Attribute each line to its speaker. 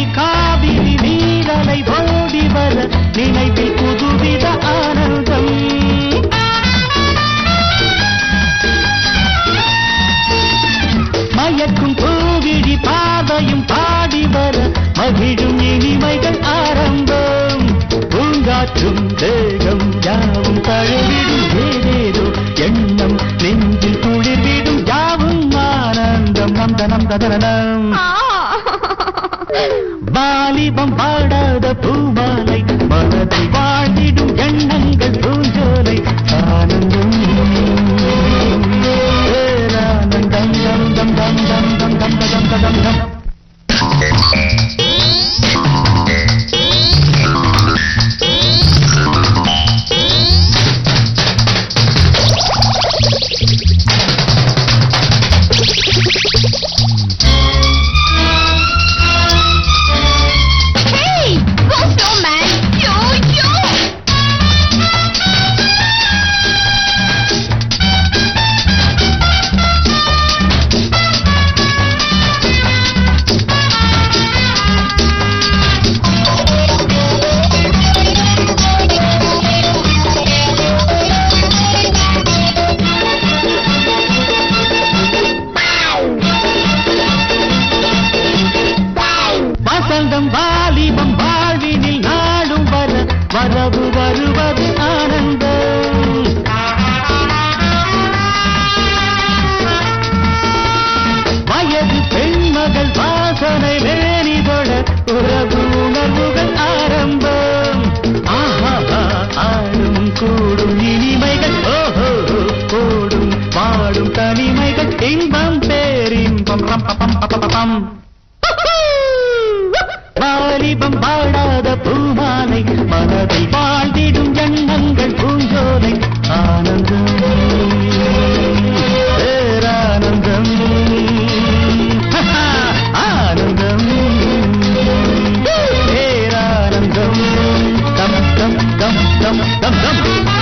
Speaker 1: நினைவில் காவிரி நீரலை ஓடி வர நினைவில் புதுவித ஆனந்தம். மயக்கும் பூவிழி பாதையும் பாடி வர மகிழும் இனிமைகள் ஆரம்பம். பூங்காற்றும் தேகம் யாவும் தழுவிடும் ஏதேதோ எண்ணம் நெஞ்சில் குளிர்விடும் யாவும் ஆனந்தம். நந்த நந்த தனம் வாலிபம் பாடாத பூமாலை. வசந்தம் வாலிபம் வாழ்வினில் நாடும் வர வரவு வருவது ஆனந்தம். வயது பெண்மகள் வாசனை வேணிதொட உறவு உணர்வுகள் ஆரம்பம். ஆஹா ஆடும் கூடும் இனிமைகள் ஓஹோ ஓடும் வாடும் தனிமைகள் இன்பம் Come on.